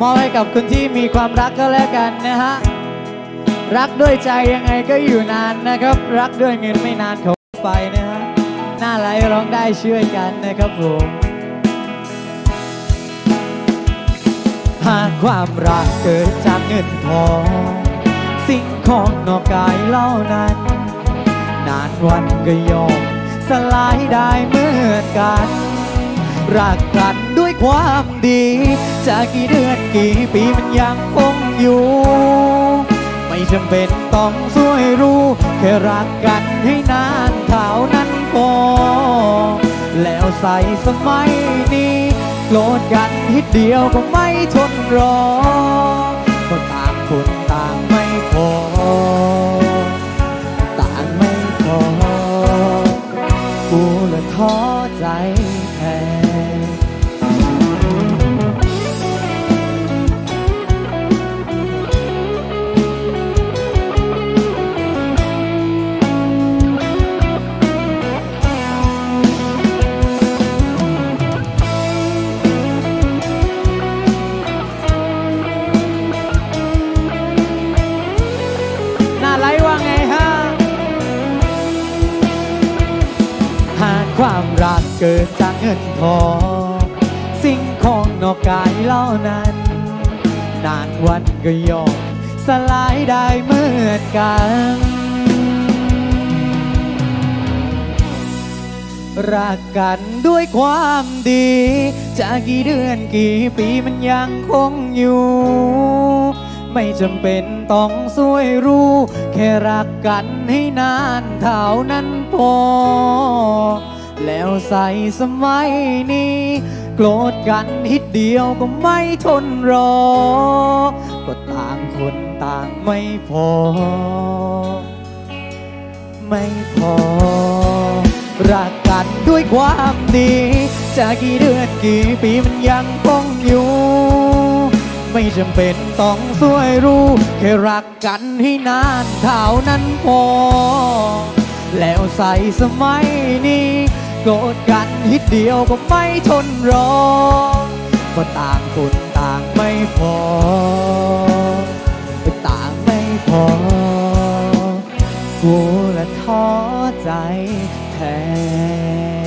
มอบให้กับคนที่มีความรักก็แล้วกันนะฮะ รักด้วยใจยังไงก็อยู่นานนะครับ รักด้วยเงินไม่นานเขาไปนะฮะ หน้าไหลร้องได้ช่วยกันนะครับผมหากความรักเกิดจากเงินทอง สิ่งของนอกกายเล่านั้น นานวันก็ยอมสลายได้เหมือนกัน รักกันด้วยความดีจะกี่เดือนกี่ปีมันยังคงอยู่ ไม่จำเป็นต้องสวยรู้ แค่รักกันให้นานเท่านั้นพอแล้วใส่สมัยนี้โกรธกันนิดเดียวก็ไม่ทนรอ ก็ต่างคนต่างไม่พอ ต่างไม่พอกูละท้อใจ ความรักเกิดจากเงินทอง สิ่งของนอกกายเล่านั้น นานวันก็ยอมสลายได้เหมือนกัน รักกันด้วยความดี จะกี่เดือนกี่ปีมันยังคงอยู่ ไม่จำเป็นต้องสวยรู้ แค่รักกันให้นานเท่านั้นพอ แล้วใส่สมัยนี้ โกรธกันฮิดเดียวก็ไม่ทนรอ ก็ต่างคนต่างไม่พอ ไม่พอ รักกันด้วยความดี จะกี่เดือนกี่ปีมันยังคงอยู่ ไม่จำเป็นต้องสวยรู้ แค่รักกันให้นานเท่านั้นพอ แล้วใส่สมัยนี้ โกรธกันฮิดเดียวก็ไม่ทนรอก็ต่างคนต่างไม่พอต่างไม่พอกูละท้อใจแทน